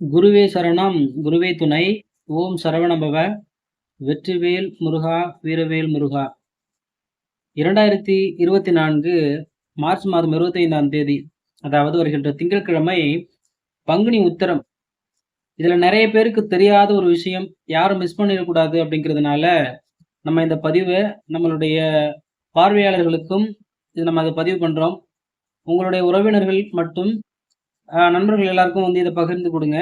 குருவே சரணம் குருவே துணை ஓம் சரவணபவ வெற்றிவேல் முருகா வீரவேல் முருகா. இரண்டாயிரத்தி இருபத்தி நான்கு மார்ச் மாதம் இருபத்தைந்தாம் தேதி அதாவது வருகின்ற திங்கட்கிழமை பங்குனி உத்தரம். இதில் நிறைய பேருக்கு தெரியாத ஒரு விஷயம் யாரும் மிஸ் பண்ணிடக்கூடாது அப்படிங்கிறதுனால நம்ம இந்த பதிவை நம்மளுடைய பார்வையாளர்களுக்கும் இது நம்ம அதை பதிவு பண்ணுறோம் உங்களுடைய உறவினர்கள் மட்டும் நண்பர்கள் எல்லாருக்கும் வந்து இதை பகிர்ந்து கொடுங்க.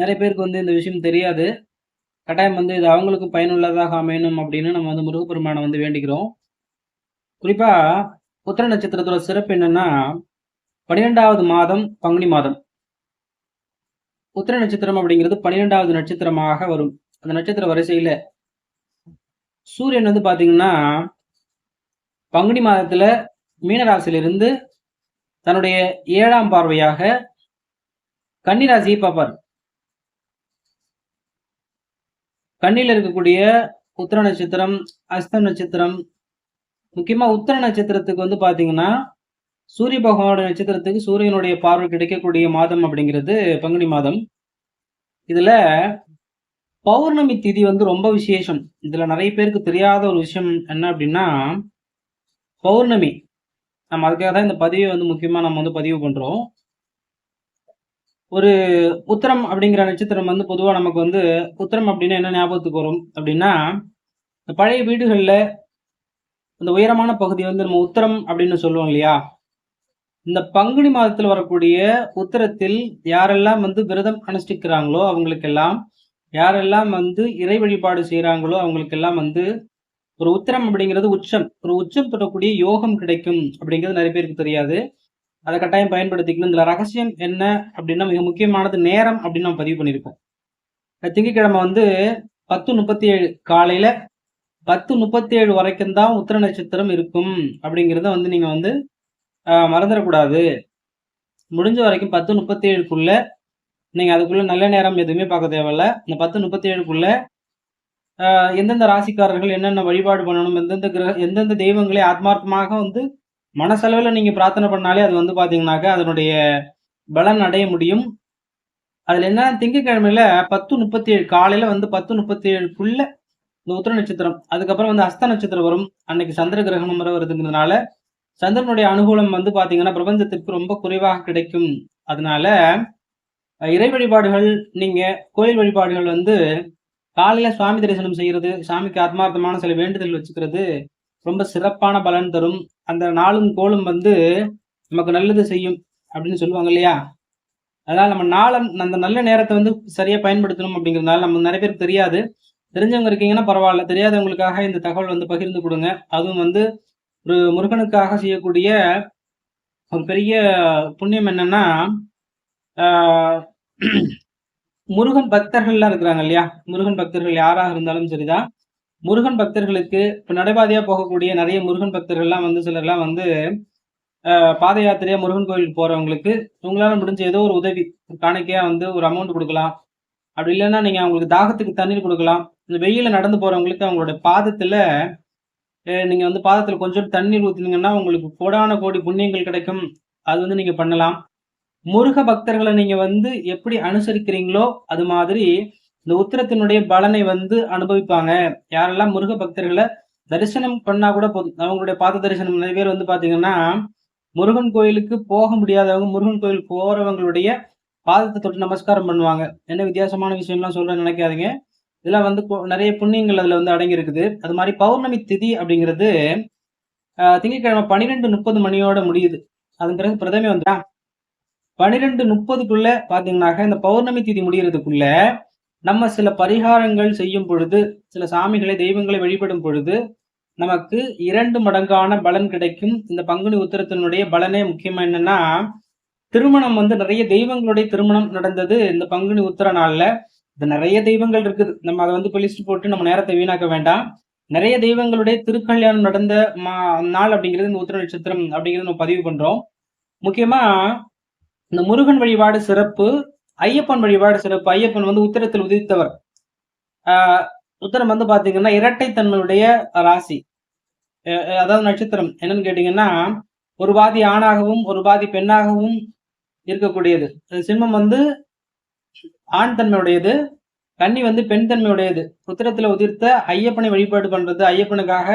நிறைய பேருக்கு வந்து இந்த விஷயம் தெரியாது. கட்டாயம் வந்து இது அவங்களுக்கும் பயனுள்ளதாக அமையணும் அப்படின்னு நம்ம வந்து முருகப்பெருமானை வந்து வேண்டிக்கிறோம். குறிப்பாக உத்திர நட்சத்திரத்தோட சிறப்பு என்னன்னா பன்னிரெண்டாவது மாதம் பங்குனி மாதம். உத்திர நட்சத்திரம் அப்படிங்கிறது பன்னிரெண்டாவது நட்சத்திரமாக வரும். அந்த நட்சத்திர வரிசையில் சூரியன் வந்து பார்த்தீங்கன்னா பங்குனி மாதத்தில் மீனராசியிலிருந்து தன்னுடைய ஏழாம் பார்வையாக கன்னிராசியை பார்ப்பார் கண்ணில் இருக்கக்கூடிய உத்திர நட்சத்திரம் அஸ்த நட்சத்திரம் முக்கியமா உத்திர நட்சத்திரத்துக்கு வந்து பாத்தீங்கன்னா சூரிய பகவானோட நட்சத்திரத்துக்கு சூரியனுடைய பார்வை கிடைக்கக்கூடிய மாதம் அப்படிங்கிறது பங்குனி மாதம். இதுல பௌர்ணமி திதி வந்து ரொம்ப விசேஷம். இதுல நிறைய பேருக்கு தெரியாத ஒரு விஷயம் என்ன அப்படின்னா பௌர்ணமி. நம்ம அதுக்காக தான் இந்த பதிவை வந்து முக்கியமா நம்ம வந்து பதிவு பண்றோம். ஒரு உத்தரம் அப்படிங்கிற நட்சத்திரம் வந்து பொதுவாக நமக்கு வந்து உத்தரம் அப்படின்னா என்ன ஞாபகத்துக்கு வரும் அப்படின்னா இந்த பழைய வீடுகளில் இந்த உயரமான பகுதி வந்து நம்ம உத்தரம் அப்படின்னு சொல்லுவோம் இல்லையா? இந்த பங்குனி மாதத்தில் வரக்கூடிய உத்தரத்தில் யாரெல்லாம் வந்து விரதம் அனுஷ்டிக்கிறாங்களோ அவங்களுக்கெல்லாம் யாரெல்லாம் வந்து இறை வழிபாடு செய்கிறாங்களோ அவங்களுக்கெல்லாம் வந்து ஒரு உத்திரம் அப்படிங்கிறது உச்சம். ஒரு உச்சம் தொடக்கூடிய யோகம் கிடைக்கும் அப்படிங்கிறது நிறைய பேருக்கு தெரியாது. அதை கட்டாயம் பயன்படுத்திக்கணும். இதில் ரகசியம் என்ன அப்படின்னா மிக முக்கியமானது நேரம் அப்படின்னு நம்ம பதிவு பண்ணியிருக்கோம். திங்கக்கிழமை வந்து பத்து முப்பத்தி ஏழு காலையில் பத்து முப்பத்தி ஏழு வரைக்கும் தான் உத்திர நட்சத்திரம் இருக்கும் அப்படிங்கிறத வந்து நீங்கள் வந்து மறந்துடக்கூடாது. முடிஞ்ச வரைக்கும் பத்து முப்பத்தி ஏழுக்குள்ள நீங்கள் அதுக்குள்ளே நல்ல நேரம் எதுவுமே பார்க்க தேவையில்ல. இந்த பத்து முப்பத்தி ஏழுக்குள்ள எந்தெந்த ராசிக்காரர்கள் என்னென்ன வழிபாடு பண்ணணும் எந்தெந்த கிரக எந்தெந்த தெய்வங்களை ஆத்மார்த்தமாக வந்து மனசளவில் நீங்கள் பிரார்த்தனை பண்ணாலே அது வந்து பார்த்தீங்கன்னாக்கா அதனுடைய பலன் அடைய முடியும். அதில் என்ன? திங்கட்கிழமையில பத்து முப்பத்தி ஏழு காலையில் வந்து பத்து முப்பத்தி ஏழுக்குள்ள இந்த உத்திர நட்சத்திரம் அதுக்கப்புறம் வந்து அஸ்த நட்சத்திரம் வரும். அன்னைக்கு சந்திர கிரகணம் வர வருதுங்கிறதுனால சந்திரனுடைய அனுகூலம் வந்து பார்த்தீங்கன்னா பிரபஞ்சத்திற்கு ரொம்ப குறைவாக கிடைக்கும். அதனால இறை வழிபாடுகள் நீங்கள் கோயில் வழிபாடுகள் வந்து காலையில் சுவாமி தரிசனம் செய்கிறது சாமிக்கு ஆத்மார்த்தமான சில வேண்டுதல் வச்சுக்கிறது ரொம்ப சிறப்பான பலன் தரும். அந்த நாளும் கோளும் வந்து நமக்கு நல்லது செய்யும் அப்படின்னு சொல்லுவாங்க இல்லையா? அதனால நம்ம நாளன் அந்த நல்ல நேரத்தை வந்து சரியா பயன்படுத்தணும் அப்படிங்கிறதுனால நம்ம நிறைய பேருக்கு தெரியாது. தெரிஞ்சவங்க இருக்கீங்கன்னா பரவாயில்ல. தெரியாதவங்களுக்காக இந்த தகவல் வந்து பகிர்ந்து கொடுங்க. அதுவும் வந்து ஒரு முருகனுக்காக செய்யக்கூடிய ஒரு பெரிய புண்ணியம் என்னன்னா முருகன் பக்தர்கள்லாம் இருக்கிறாங்க இல்லையா? முருகன் பக்தர்கள் யாராக இருந்தாலும் சரிதான். முருகன் பக்தர்களுக்கு இப்போ நடைபாதையாக போகக்கூடிய நிறைய முருகன் பக்தர்கள்லாம் வந்து சிலர்லாம் வந்து பாத யாத்திரையா முருகன் கோயிலுக்கு போகிறவங்களுக்கு உங்களால் முடிஞ்ச ஏதோ ஒரு உதவி காணிக்கையாக வந்து ஒரு அமௌண்ட் கொடுக்கலாம். அப்படி இல்லைன்னா நீங்கள் அவங்களுக்கு தாகத்துக்கு தண்ணீர் கொடுக்கலாம். இந்த வெயிலில் நடந்து போகிறவங்களுக்கு அவங்களோட பாதத்தில் நீங்கள் வந்து பாதத்தில் கொஞ்சம் தண்ணீர் ஊற்றினீங்கன்னா உங்களுக்கு கோடான கோடி புண்ணியங்கள் கிடைக்கும். அது வந்து நீங்கள் பண்ணலாம். முருக பக்தர்களை நீங்கள் வந்து எப்படி அனுசரிக்கிறீங்களோ அது மாதிரி இந்த உத்திரத்தினுடைய பலனை வந்து அனுபவிப்பாங்க. யாரெல்லாம் முருக பக்தர்களை தரிசனம் பண்ணா கூட போதும். அவங்களுடைய பாத தரிசனம் நிறைய பேர் வந்து பாத்தீங்கன்னா முருகன் கோயிலுக்கு போக முடியாதவங்க முருகன் கோயில் போறவங்களுடைய பாதத்தை தொட்டு நமஸ்காரம் பண்ணுவாங்க. என்ன வித்தியாசமான விஷயம்லாம் சொல்றேன்னு நினைக்காதீங்க. இதெல்லாம் வந்து நிறைய புண்ணியங்கள் அதுல வந்து அடங்கி இருக்குது அது மாதிரி பௌர்ணமி திதி அப்படிங்கிறது திங்கட்கிழமை பன்னிரெண்டு முப்பது மணியோட முடியுது. அதன் பிறகு பிரதமே வந்து பன்னிரெண்டு முப்பதுக்குள்ள பாத்தீங்கன்னாக்க இந்த பௌர்ணமி திதி முடிகிறதுக்குள்ள நம்ம சில பரிகாரங்கள் செய்யும் பொழுது சில சாமிகளை தெய்வங்களை வழிபடும் பொழுது நமக்கு இரண்டு மடங்கான பலன் கிடைக்கும். இந்த பங்குனி உத்திரத்தினுடைய பலனே முக்கியமா என்னன்னா திருமணம் வந்து நிறைய தெய்வங்களுடைய திருமணம் நடந்தது இந்த பங்குனி உத்திர நாள்ல. இது நிறைய தெய்வங்கள் இருக்குது. நம்ம அதை வந்து லிஸ்ட் போட்டு நம்ம நேரத்தை வீணாக்க வேண்டாம். நிறைய தெய்வங்களுடைய திருக்கல்யாணம் நடந்த மா நாள் அப்படிங்கிறது இந்த உத்திர நட்சத்திரம் அப்படிங்கிறது நம்ம பதிவு பண்றோம். முக்கியமா இந்த முருகன் வழிபாடு சிறப்பு ஐயப்பன் வழிபாடு சிறப்பு ஐயப்பன் வந்து உத்திரத்தில் உதித்தவர். உத்தரம் வந்து பாத்தீங்கன்னா இரட்டைத்தன்மையுடைய ராசி. அதாவது நட்சத்திரம். என்னன்னு கேட்டீங்கன்னா ஒரு பாதி ஆணாகவும் ஒரு பாதி பெண்ணாகவும் இருக்கக்கூடியது. சிம்மம் வந்து ஆண் தன்மையுடையது கன்னி வந்து பெண் தன்மையுடையது. உத்திரத்துல உதிர்த்த ஐயப்பனை வழிபாடு பண்றது ஐயப்பனுக்காக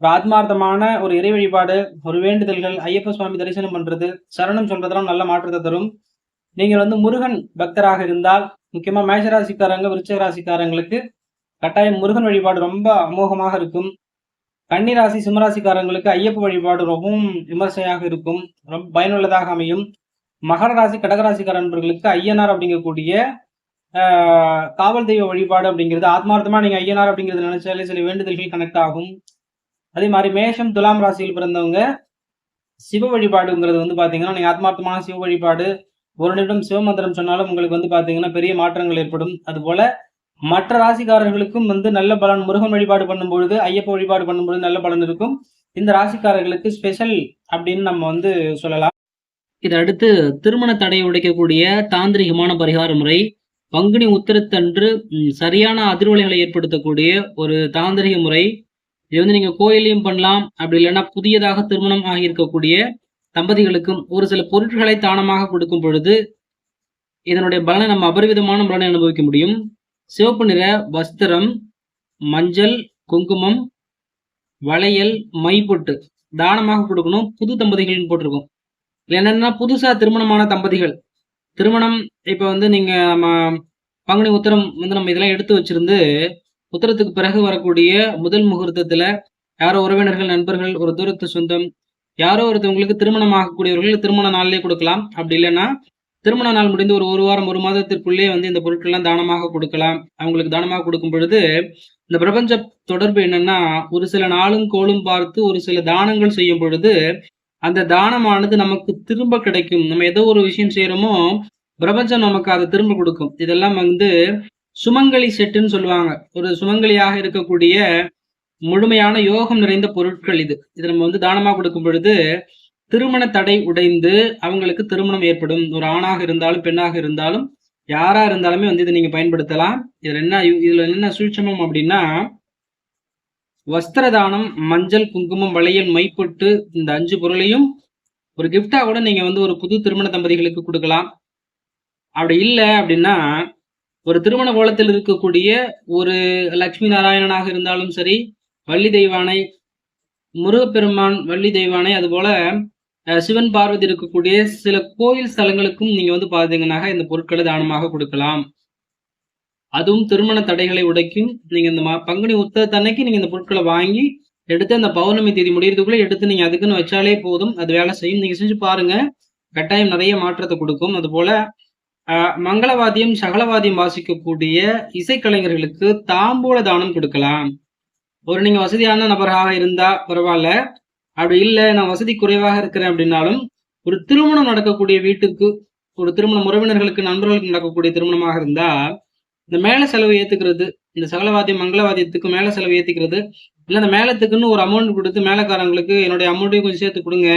ஒரு ஆத்மார்த்தமான ஒரு இறை வழிபாடு ஒரு வேண்டுதல்கள் ஐயப்ப சுவாமி தரிசனம் பண்றது சரணம் சொல்றதெல்லாம் நல்ல மாற்றத்தை தரும். நீங்கள் வந்து முருகன் பக்தராக இருந்தால் முக்கியமாக மேஷராசிக்காரங்க விருச்சக ராசிக்காரங்களுக்கு கட்டாயம் முருகன் வழிபாடு ரொம்ப அமோகமாக இருக்கும். கன்னிராசி சிம்மராசிக்காரங்களுக்கு ஐயப்ப வழிபாடு ரொம்பவும் விமர்சையாக இருக்கும். ரொம்ப பயனுள்ளதாக அமையும். மகர ராசி கடகராசிக்கார நண்பர்களுக்கு ஐயனார் அப்படிங்கக்கூடிய காவல் தெய்வ வழிபாடு அப்படிங்கிறது ஆத்மார்த்தமாக நீங்கள் ஐயனார் அப்படிங்கிறது நினைச்சாலே சில வேண்டுதல்கள் கனெக்ட் ஆகும். அதே மாதிரி மேஷம் துலாம் ராசியில் பிறந்தவங்க சிவ வழிபாடுங்கிறது வந்து பார்த்தீங்கன்னா நீங்கள் ஆத்மார்த்தமான சிவ வழிபாடு ஒரு நிமிடம் சிவமந்திரம் சொன்னாலும் உங்களுக்கு வந்து பார்த்தீங்கன்னா பெரிய மாற்றங்கள் ஏற்படும். அதுபோல மற்ற ராசிக்காரர்களுக்கும் வந்து நல்ல பலன் முருகன் வழிபாடு பண்ணும்பொழுது ஐயப்ப வழிபாடு பண்ணும்பொழுது நல்ல பலன் இருக்கும். இந்த ராசிக்காரர்களுக்கு ஸ்பெஷல் அப்படின்னு நம்ம வந்து சொல்லலாம். இதை அடுத்து திருமண தடை உடைக்கக்கூடிய தாந்திரிகமான பரிகார முறை. பங்குனி உத்திரத்தன்று சரியான அதிர்வலைகளை ஏற்படுத்தக்கூடிய ஒரு தாந்திரிக முறை. இது வந்து நீங்கள் கோயிலையும் பண்ணலாம். அப்படி இல்லைன்னா புதியதாக திருமணம் ஆகியிருக்கக்கூடிய தம்பதிகளுக்கும் ஒரு சில பொருட்களை தானமாக கொடுக்கும் பொழுது இதனுடைய பலனை நம்ம அபரிவிதமான பலனை அனுபவிக்க முடியும். சிவப்பு நிற வஸ்திரம் மஞ்சள் குங்குமம் வளையல் மைப்பொட்டு தானமாக கொடுக்கணும். புது தம்பதிகள்னு போட்டிருக்கோம். என்னன்னா புதுசா திருமணமான தம்பதிகள். திருமணம் இப்ப வந்து நீங்க நம்ம பங்குனி உத்தரம் வந்து நம்ம இதெல்லாம் எடுத்து வச்சிருந்து உத்தரத்துக்கு பிறகு வரக்கூடிய முதல் முகூர்த்தத்துல யாரோ உறவினர்கள் நண்பர்கள் ஒரு தூரத்து சொந்தம் யாரோ ஒருத்தவங்களுக்கு திருமணம் ஆகக்கூடியவர்கள் திருமண நாள்லேயே கொடுக்கலாம். அப்படி இல்லைன்னா திருமண நாள் முடிந்து ஒரு ஒரு வாரம் ஒரு மாதத்திற்குள்ளே வந்து இந்த பொருட்கள்லாம் தானமாக கொடுக்கலாம். அவங்களுக்கு தானமாக கொடுக்கும் பொழுது இந்த பிரபஞ்ச தொடர்பு என்னன்னா ஒரு சில நாளும் கோளும் பார்த்து ஒரு சில தானங்கள் செய்யும் பொழுது அந்த தானமானது நமக்கு திரும்ப கிடைக்கும். நம்ம ஏதோ ஒரு விஷயம் செய்யறோமோ பிரபஞ்சம் நமக்கு அதை திரும்ப கொடுக்கும். இதெல்லாம் வந்து சுமங்கலி செட்டுன்னு சொல்லுவாங்க. ஒரு சுமங்கலியாக இருக்கக்கூடிய முழுமையான யோகம் நிறைந்த பொருட்கள் இது. இது நம்ம வந்து தானமாக கொடுக்கும் பொழுது திருமண தடை உடைந்து அவங்களுக்கு திருமணம் ஏற்படும். ஒரு ஆணாக இருந்தாலும் பெண்ணாக இருந்தாலும் யாரா இருந்தாலுமே வந்து இதை நீங்க பயன்படுத்தலாம். இதுல என்ன இதுல என்ன சூட்சமம் அப்படின்னா வஸ்திர தானம் மஞ்சள் குங்குமம் வளையல் மைப்பொட்டு இந்த அஞ்சு பொருளையும் ஒரு கிஃப்டா கூட நீங்க வந்து ஒரு புது திருமண தம்பதிகளுக்கு கொடுக்கலாம். அப்படி இல்லை அப்படின்னா ஒரு திருமண கோலத்தில் இருக்கக்கூடிய ஒரு லக்ஷ்மி நாராயணனாக இருந்தாலும் சரி வள்ளி தெய்வானை முருகப்பெருமான் வள்ளி தெய்வானை அது போல சிவன் பார்வதி இருக்கக்கூடிய சில கோயில் ஸ்தலங்களுக்கும் நீங்க வந்து பாத்தீங்கன்னாக இந்த பொருட்களை தானமாக கொடுக்கலாம். அதுவும் திருமண தடைகளை உடைக்கும். நீங்க இந்த பங்குனி உத்தரத்தன்னைக்கு நீங்க இந்த பொருட்களை வாங்கி எடுத்து அந்த பௌர்ணமி தேதி முடியறதுக்குள்ள எடுத்து நீங்க அதுக்குன்னு வச்சாலே போதும். அது வேலை செய்யும். நீங்க செஞ்சு பாருங்க. கட்டாயம் நிறைய மாற்றத்தை கொடுக்கும். அது போல மங்களவாதியம் சகலவாதியம் வாசிக்கக்கூடிய இசைக்கலைஞர்களுக்கு தாம்பூல தானம் கொடுக்கலாம். ஒரு நீங்கள் வசதியான நபராக இருந்தால் பரவாயில்ல. அப்படி இல்லை நான் வசதி குறைவாக இருக்கிறேன் அப்படின்னாலும் ஒரு திருமணம் நடக்கக்கூடிய வீட்டுக்கு ஒரு திருமணம் உறவினர்களுக்கு நண்பர்களுக்கு நடக்கக்கூடிய திருமணமாக இருந்தால் இந்த மேல செலவு ஏற்றுக்கிறது இந்த சகலவாதியம் மங்களவாதியத்துக்கு மேல செலவு ஏற்றுக்கிறது இல்லை இந்த மேலத்துக்குன்னு ஒரு அமௌண்ட் கொடுத்து மேலக்காரங்களுக்கு என்னுடைய அமௌண்ட்டையும் கொஞ்சம் சேர்த்து கொடுங்க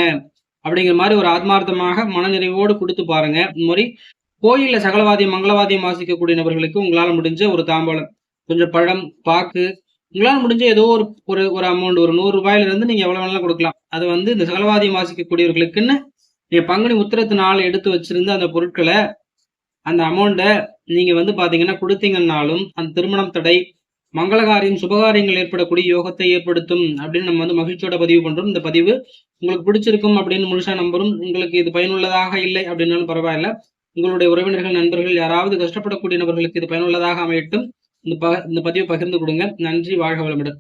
அப்படிங்கிற மாதிரி ஒரு ஆத்மார்த்தமாக மனநிறைவோடு கொடுத்து பாருங்க. இந்த மாதிரி கோயிலில் சகலவாதியம் மங்களவாதியம் வாசிக்கக்கூடிய நபர்களுக்கு உங்களால் முடிஞ்ச ஒரு தாம்பாளம். கொஞ்சம் பழம் பாக்கு உங்களால் முடிஞ்ச ஏதோ ஒரு ஒரு ஒரு அமௌண்ட் ஒரு நூறு ரூபாயில நீங்கள் எவ்வளோ வேணாலும் கொடுக்கலாம். அது வந்து இந்த சகலவாதியம் வாசிக்கக்கூடியவர்களுக்குன்னு நீங்கள் பங்குனி உத்திரத்து நாள் எடுத்து வச்சிருந்து அந்த பொருட்களை அந்த அமௌண்ட்டை நீங்கள் வந்து பார்த்தீங்கன்னா கொடுத்தீங்கன்னாலும் அந்த திருமணம் தடை மங்களகாரியம் சுபகாரியங்கள் ஏற்படக்கூடிய யோகத்தை ஏற்படுத்தும் அப்படின்னு நம்ம வந்து மகிழ்ச்சியோட பதிவு பண்ணுறோம் இந்த பதிவு உங்களுக்கு பிடிச்சிருக்கும் அப்படின்னு முழுசாக நம்பரும் உங்களுக்கு இது பயனுள்ளதாக இல்லை அப்படின்னாலும் பரவாயில்ல. உங்களுடைய உறவினர்கள் நண்பர்கள் யாராவது கஷ்டப்படக்கூடிய நபர்களுக்கு இது பயனுள்ளதாக அமையட்டும். இந்த ப இந்த பதிவை பகிர்ந்து கொடுங்க நன்றி வாழ்க வளமுடன்.